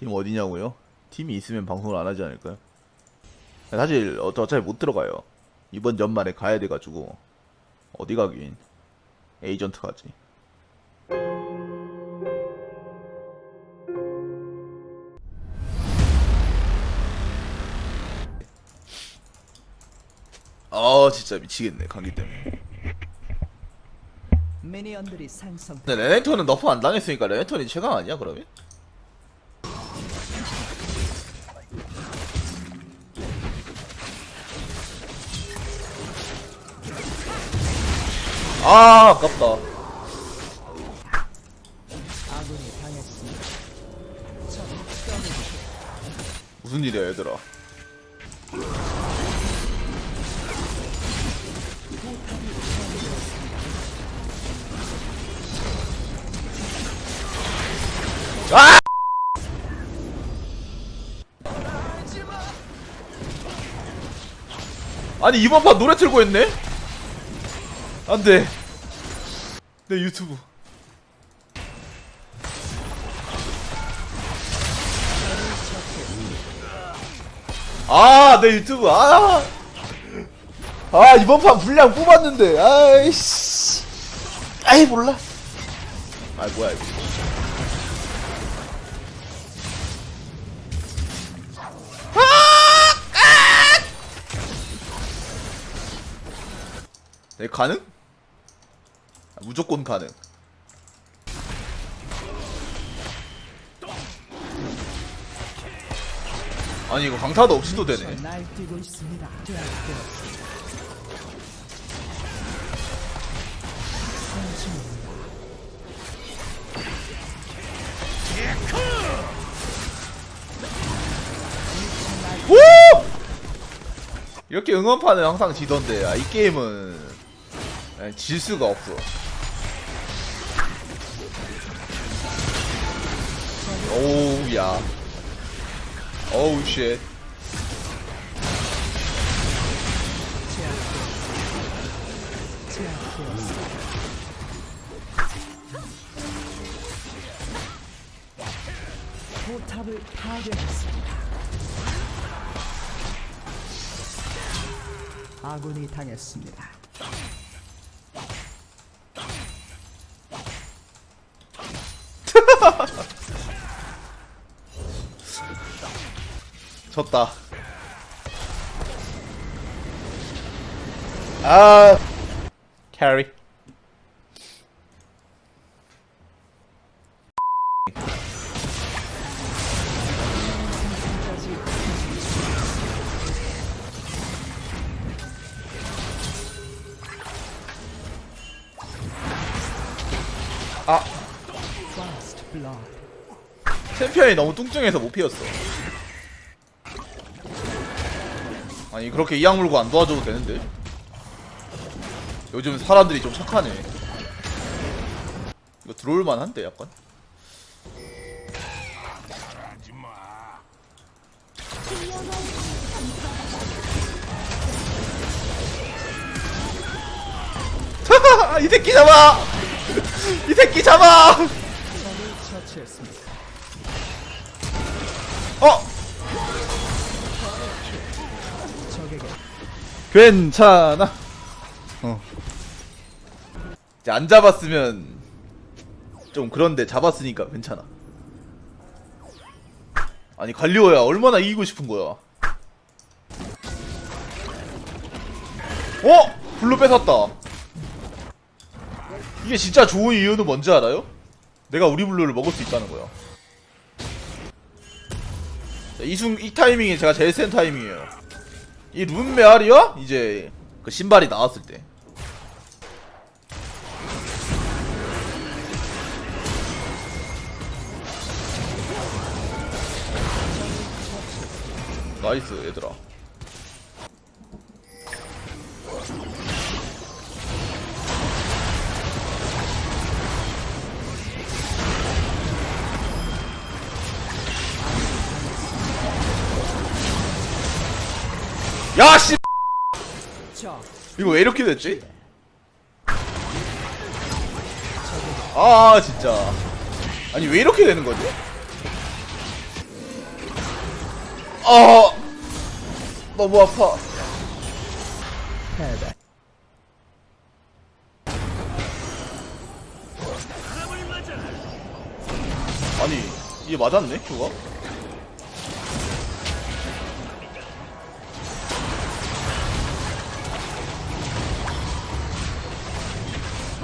팀 어디냐고요? 팀이 있으면 방송을 안 하지 않을까요? 사실 어- 어차피 못 들어가요. 이번 연말에 가야 돼가지고 어디 가긴 에이전트 가지. 아 진짜 미치겠네 감기 때문에. 미니언들이 상성. 근데 레넥톤은 너프 안 당했으니까 레넥톤이 최강 아니야 그러면? 아 아깝다 무슨 일이야 얘들아 아! 아니 이번 판 노래 틀고 했네? 안돼 내 유튜브 아, 내 유튜브, 아! 아, 이번 판 분량 뽑았는데, 아이씨. 아이, 몰라. 아, 뭐야, 이거. 네, 가능? 아, 무조건 가능. 아니, 이거 강타도 없이도 되네. 오! 이렇게 응원판은 항상 지던데 아, 이 게임은 에, 질 수가 없어. 오우 야. 오우 쉣. 포탑을 파괴했습니다. 아군이 당했습니다. 졌다. 아 캐리. 아. 챔피언이 너무 뚱뚱해서 못 피웠어. 아니 그렇게 이악 물고 안 도와줘도 되는데. 요즘 사람들이 좀 착하네. 이거 들어올만 한데 약간. 이 새끼 잡아! 이 새끼 잡아! 어! 괜찮아. 어. 이제 안 잡았으면 좀 그런데 잡았으니까 괜찮아. 아니 갈리오야 얼마나 이기고 싶은 거야. 어? 블루 뺏었다. 이게 진짜 좋은 이유는 뭔지 알아요? 내가 우리 블루를 먹을 수 있다는 거야. 자, 이, 순, 이 타이밍이 제가 제일 센 타이밍이에요. 이 룬 메아리와 이제 그 신발이 나왔을 때. 나이스 얘들아. 야 씨. 적 이거 왜 이렇게 됐지? 아 진짜 아니 왜 이렇게 되는 거지? 아 너무 아파. 아니 이게 맞았네 큐가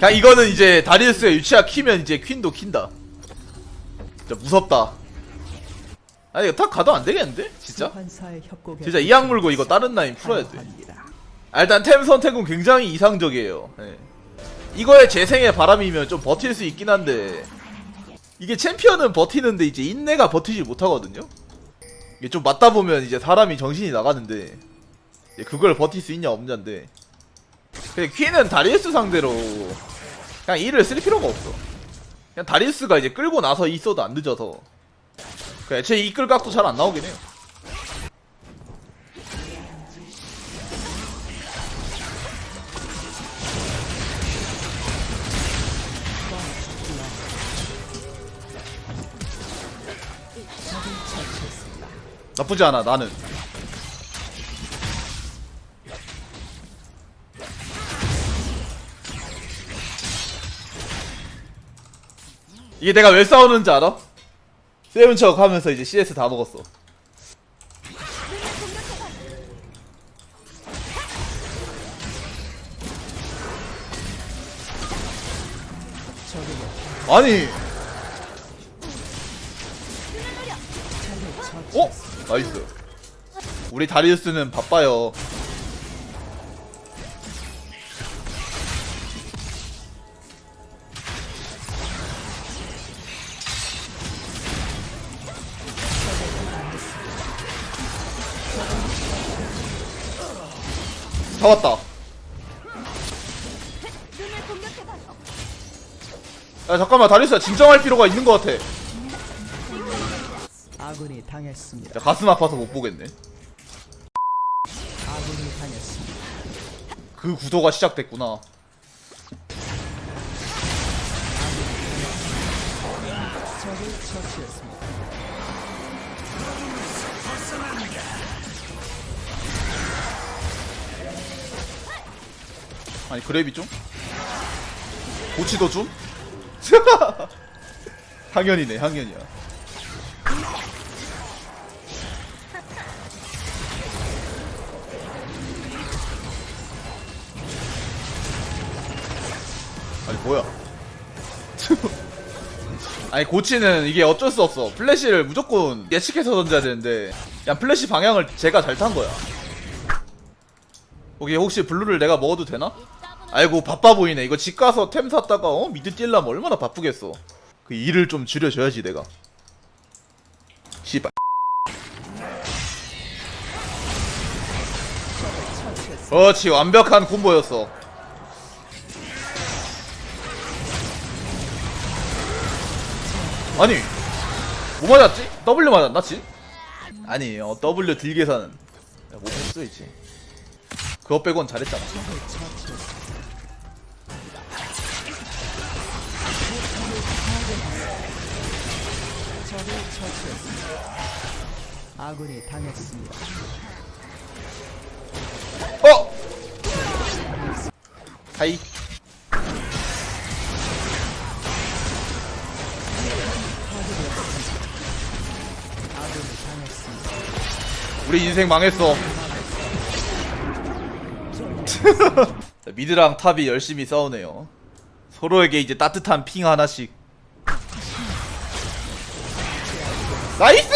그냥 이거는 이제 다리우스의 유치아 키면 이제 퀸도 킨다. 진짜 무섭다. 아니 이거 탁 가도 안 되겠는데? 진짜? 진짜 이 악 물고 이거 다른 라인 풀어야 돼. 아, 일단 템 선택은 굉장히 이상적이에요. 예. 이거에 재생의 바람이면 좀 버틸 수 있긴 한데 이게 챔피언은 버티는데 이제 인내가 버티지 못하거든요. 이게 좀 맞다 보면 이제 사람이 정신이 나가는데 그걸 버틸 수 있냐 없냐인데 근데 퀸은 다리우스 상대로 그냥 이를 쓸 필요가 없어. 그냥 다리우스가 이제 끌고 나서 있어도 안 늦어서 그 애초에 이끌 각도 잘 안 나오긴 해요. 나쁘지 않아 나는 이게 내가 왜 싸우는지 알아? 세운 척 하면서 이제 CS 다 먹었어 아니 어? 나이스 우리 다리우스는 바빠요 잡았다 야 잠깐만 다리우스야 진정할 필요가 있는 것 같아 아군이 당했습니다. 야, 가슴 아파서 못 보겠네 아군이 당했습니다. 그 구도가 시작됐구나. 적을 처치했습니다. 아니 그래비 좀? 고치도 좀? 항연이네 항연이야. 아니 뭐야? 아니 고치는 이게 어쩔 수 없어. 플래시를 무조건 예측해서 던져야 되는데, 그냥 플래시 방향을 제가 잘 탄 거야. 거기 혹시 블루를 내가 먹어도 되나? 아이고 바빠 보이네. 이거 집 가서 템 샀다가 어? 미드 뛸라면 얼마나 바쁘겠어. 그 일을 좀 줄여줘야지 내가. 씨발. 그렇지 완벽한 콤보였어. 아니 뭐 맞았지? W 맞았나 지? 아니 어 W 딜 계산은 못했어 이제? 그거 빼곤 잘했잖아 적을 처치했습니다. 아군이 당했습니다. 어! 하이. 우리 인생 망했어 자, 미드랑 탑이 열심히 싸우네요 서로에게 이제 따뜻한 핑 하나씩 나이스!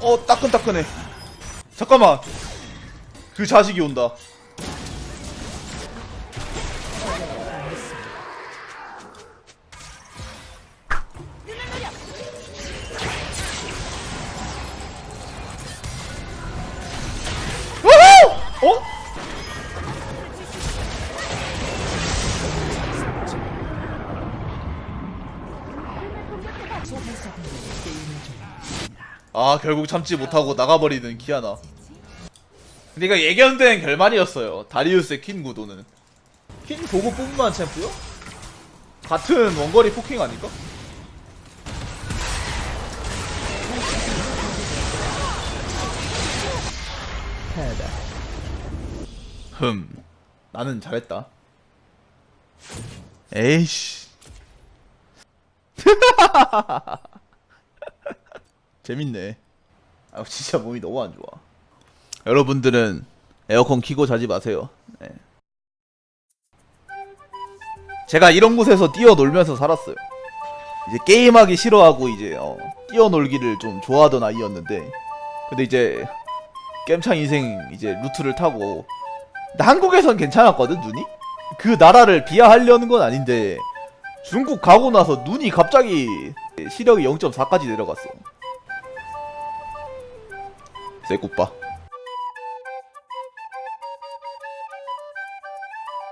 어 따끈따끈해. 잠깐만. 그 자식이 온다 아 결국 참지 못하고 나가버리는 키아나. 이거 예견된 결말이었어요. 다리우스의 퀸 구도는. 퀸 보고 뽑으면 챔프요? 같은 원거리 포킹 아닐까? 흠. 나는 잘했다. 에이씨 재밌네. 아 진짜 몸이 너무 안 좋아. 여러분들은 에어컨 키고 자지 마세요. 네. 제가 이런 곳에서 뛰어놀면서 살았어요. 이제 게임하기 싫어하고 이제 어, 뛰어놀기를 좀 좋아하던 아이였는데 근데 이제 겜창 인생 이제 루트를 타고 근데 한국에선 괜찮았거든 눈이? 그 나라를 비하하려는 건 아닌데 중국 가고 나서 눈이 갑자기 시력이 0.4까지 내려갔어 쇠굿바